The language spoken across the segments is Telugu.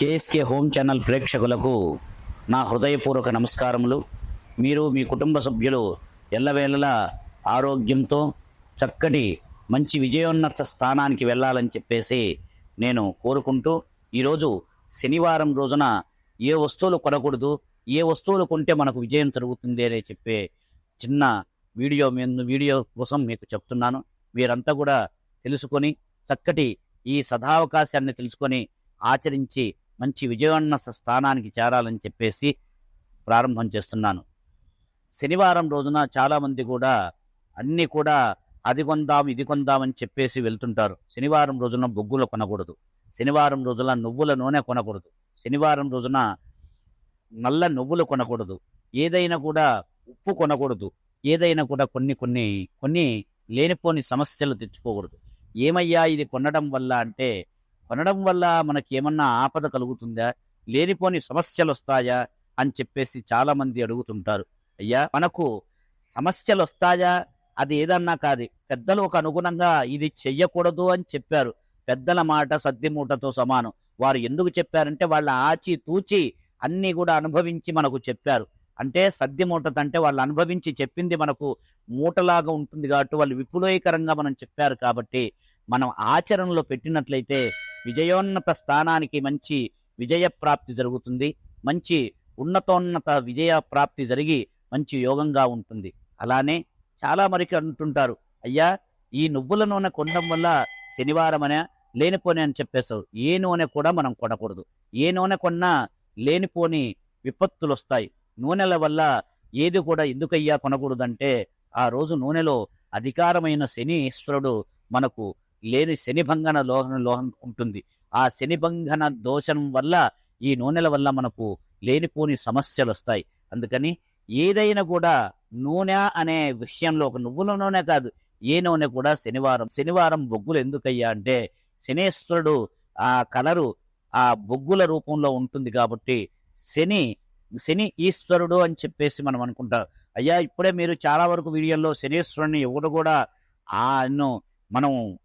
కేఎస్కే హోమ్ ఛానల్ ప్రేక్షకులకు నా హృదయపూర్వక నమస్కారములు. మీరు మీ కుటుంబ సభ్యులు ఎల్లవేళలా ఆరోగ్యంతో చక్కటి మంచి విజయోన్నత స్థానానికి వెళ్ళాలని చెప్పేసి నేను కోరుకుంటూ ఈరోజు శనివారం రోజున ఏ వస్తువులు కొనకూడదు ఏ వస్తువులు కొంటే మనకు విజయం జరుగుతుంది అని చెప్పే చిన్న వీడియో మీ- వీడియో కోసం మీకు చెప్తున్నాను. మీరంతా కూడా తెలుసుకొని చక్కటి ఈ సదావకాశాన్ని తెలుసుకొని ఆచరించి మంచి విజయోన్నత స్థానానికి చేరాలని చెప్పేసి ప్రారంభం చేస్తున్నాను. శనివారం రోజున చాలామంది కూడా అన్నీ కూడా అది కొందాం ఇది కొందామని చెప్పేసి వెళ్తుంటారు. శనివారం రోజున బొగ్గులు కొనకూడదు. శనివారం రోజున నువ్వుల నూనె కొనకూడదు. శనివారం రోజున నల్ల నువ్వులు కొనకూడదు. ఏదైనా కూడా ఉప్పు కొనకూడదు. ఏదైనా కూడా కొన్ని కొన్ని కొన్ని లేనిపోని సమస్యలు తెచ్చుకోకూడదు. ఏమయ్యా ఇది కొనడం వల్ల అంటే కొనడం వల్ల మనకి ఏమన్నా ఆపద కలుగుతుందా? లేనిపోని సమస్యలు వస్తాయా అని చెప్పేసి చాలామంది అడుగుతుంటారు. అయ్యా మనకు సమస్యలు వస్తాయా అది ఏదన్నా కాదు. పెద్దలు ఒక అనుగుణంగా ఇది చెయ్యకూడదు అని చెప్పారు. పెద్దల మాట సద్ది మూటతో సమానం. వారు ఎందుకు చెప్పారంటే వాళ్ళ ఆచి తూచి అన్నీ కూడా అనుభవించి మనకు చెప్పారు. అంటే సద్ది మూటత అంటే వాళ్ళు అనుభవించి చెప్పింది మనకు మూటలాగా ఉంటుంది కాబట్టి వాళ్ళు విపులీకరంగా మనం చెప్పారు కాబట్టి మనం ఆచరణలో పెట్టినట్లయితే విజయోన్నత స్థానానికి మంచి విజయ ప్రాప్తి జరుగుతుంది. మంచి ఉన్నతోన్నత విజయ ప్రాప్తి జరిగి మంచి యోగంగా ఉంటుంది. అలానే చాలా మరికి అంటుంటారు అయ్యా ఈ నువ్వుల నూనె కొనడం వల్ల శనివారం అనే లేనిపోని అని చెప్పేశారు. ఏ నూనె కూడా మనం కొనకూడదు. ఏ నూనె కొన్నా లేనిపోని విపత్తులు వస్తాయి నూనెల వల్ల ఏది కూడా ఎందుకయ్యా కొనకూడదంటే ఆ రోజు నూనెలో అధికారమైన శని ఈశ్వరుడు మనకు లేని శనిభంగన లోహన లోహం ఉంటుంది. ఆ శనిభంగన దోషం వల్ల ఈ నూనెల వల్ల మనకు లేనిపోని సమస్యలు వస్తాయి. అందుకని ఏదైనా కూడా నూనె అనే విషయంలో ఒక నువ్వుల నూనె కాదు. ఏ నూనె కూడా శనివారం శనివారం బొగ్గులు ఎందుకయ్యా అంటే శనేశ్వరుడు ఆ కలరు ఆ బొగ్గుల రూపంలో ఉంటుంది కాబట్టి శని శని ఈశ్వరుడు అని చెప్పేసి మనం అనుకుంటాం. అయ్యా ఇప్పుడే మీరు చాలా వరకు వీడియోల్లో శనీశ్వరుని ఎవరు కూడా ఆయన మనం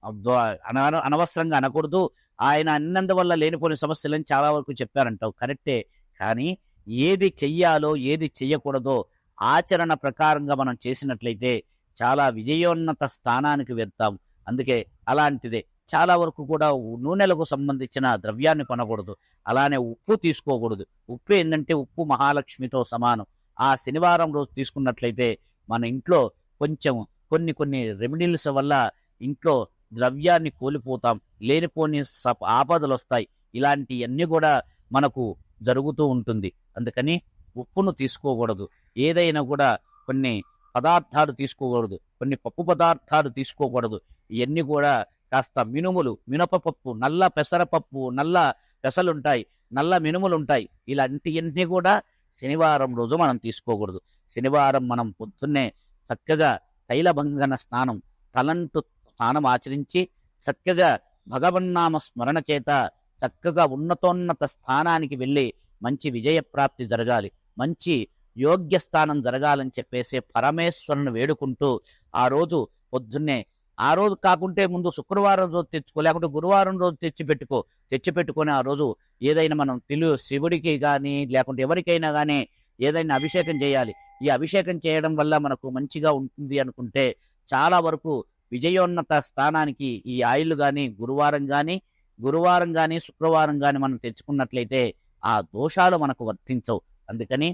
అన- అనవసరంగా అనకూడదు. ఆయన అన్నందువల్ల లేనిపోయిన సమస్యలని చాలా వరకు చెప్పారంటావు. కరెక్టే. కానీ ఏది చెయ్యాలో ఏది చెయ్యకూడదో ఆచరణ ప్రకారంగా మనం చేసినట్లయితే చాలా విజయోన్నత స్థానానికి వెళ్తాం. అందుకే అలాంటిదే. చాలా వరకు కూడా నూనెలకు సంబంధించిన ద్రవ్యాన్ని కొనకూడదు. అలానే ఉప్పు తీసుకోకూడదు. ఉప్పు ఏంటంటే ఉప్పు మహాలక్ష్మితో సమానం. ఆ శనివారం రోజు తీసుకున్నట్లయితే మన ఇంట్లో కొంచెం కొన్ని కొన్ని రెమెడీస్ వల్ల ఇంట్లో ద్రవ్యాన్ని కోల్పోతాం లేనిపోని సప- ఆపదలు వస్తాయి ఇలాంటివన్నీ కూడా మనకు జరుగుతూ ఉంటుంది. అందుకని ఉప్పును తీసుకోకూడదు. ఏదైనా కూడా కొన్ని పదార్థాలు తీసుకోకూడదు. కొన్ని పప్పు పదార్థాలు తీసుకోకూడదు. ఇవన్నీ కూడా కాస్త మినుములు మినపపప్పు నల్ల పెసరపప్పు నల్ల పెసలుంటాయి నల్ల మినుములు ఉంటాయి ఇలాంటివన్నీ కూడా శనివారం రోజు మనం తీసుకోకూడదు. శనివారం మనం పొద్దున్నే చక్కగా తైలభంగన స్నానం తలంటు స్నానం ఆచరించి చక్కగా భగవన్నామ స్మరణ చేత చక్కగా ఉన్నతోన్నత స్థానానికి వెళ్ళి మంచి విజయ ప్రాప్తి జరగాలి. మంచి యోగ్య స్థానం జరగాలని చెప్పేసి పరమేశ్వరుని వేడుకుంటూ ఆ రోజు పొద్దున్నే ఆ రోజు కాకుంటే ముందు శుక్రవారం రోజు తెచ్చుకో లేకుంటే గురువారం రోజు తెచ్చిపెట్టుకో తెచ్చిపెట్టుకొని ఆ రోజు ఏదైనా మనం తెలు శివుడికి కానీ లేకుంటే ఎవరికైనా కానీ ఏదైనా అభిషేకం చేయాలి. ఈ అభిషేకం చేయడం వల్ల మనకు మంచిగా ఉంటుంది అనుకుంటే చాలా వరకు విజయోన్నత స్థానానికి ఈ ఆయిల్ కానీ గురువారం కానీ గురువారం కానీ శుక్రవారం కానీ మనం తెచ్చుకున్నట్లయితే ఆ దోషాలు మనకు వర్తించవు. అందుకని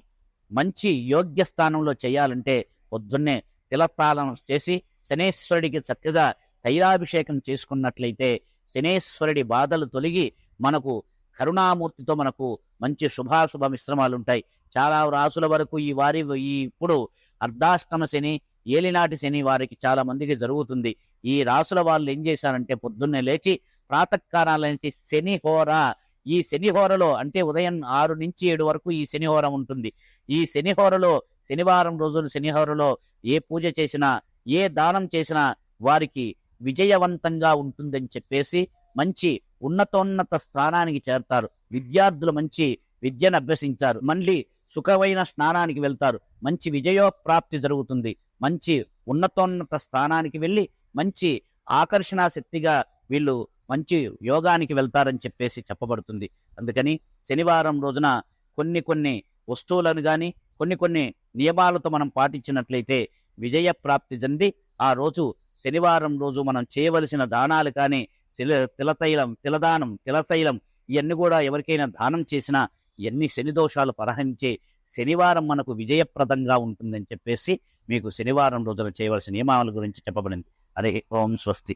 మంచి యోగ్య స్థానంలో చేయాలంటే పొద్దున్నే తిలపాలన చేసి శనేశ్వరుడికి చక్కగా తైలాభిషేకం చేసుకున్నట్లయితే శనేశ్వరుడి బాధలు తొలగి మనకు కరుణామూర్తితో మనకు మంచి శుభాశుభ మిశ్రమాలు ఉంటాయి చాలా రాసుల వరకు ఈ వారి ఈ ఇప్పుడు అర్ధాష్టమ శని ఏలినాటి శని వారికి చాలా మందికి జరుగుతుంది. ఈ రాసుల వాళ్ళు ఏం చేశారంటే పొద్దున్నే లేచి ప్రాతకాలాల నుంచి శని హోర. ఈ శని హోరలో అంటే ఉదయం ఆరు నుంచి ఏడు వరకు ఈ శని హోర ఉంటుంది. ఈ శని హోరలో శనివారం రోజులు శని హోరలో ఏ పూజ చేసినా ఏ దానం చేసినా వారికి విజయవంతంగా ఉంటుందని చెప్పేసి మంచి ఉన్నతోన్నత స్థానానికి చేరతారు. విద్యార్థులు మంచి విద్యను అభ్యసించారు. మళ్ళీ సుఖమైన స్నానానికి వెళ్తారు. మంచి విజయోప్రాప్తి జరుగుతుంది. మంచి ఉన్నతోన్నత స్థానానికి వెళ్ళి మంచి ఆకర్షణ శక్తిగా వీళ్ళు మంచి యోగానికి వెళ్తారని చెప్పేసి చెప్పబడుతుంది. అందుకని శనివారం రోజున కొన్ని కొన్ని వస్తువులను కానీ కొన్ని కొన్ని నియమాలతో మనం పాటించినట్లయితే విజయ ప్రాప్తి చెంది ఆ రోజు శనివారం రోజు మనం చేయవలసిన దానాలు కానీ తిల తిలతైలం తిలదానం తిలతైలం ఇవన్నీ కూడా ఎవరికైనా దానం చేసినా ఇవన్నీ శని దోషాలు పరహరించే శనివారం మనకు విజయప్రదంగా ఉంటుందని చెప్పేసి మీకు శనివారం రోజున చేయవలసిన నియమాల గురించి చెప్పబడింది. హరి ఓం స్వస్తి.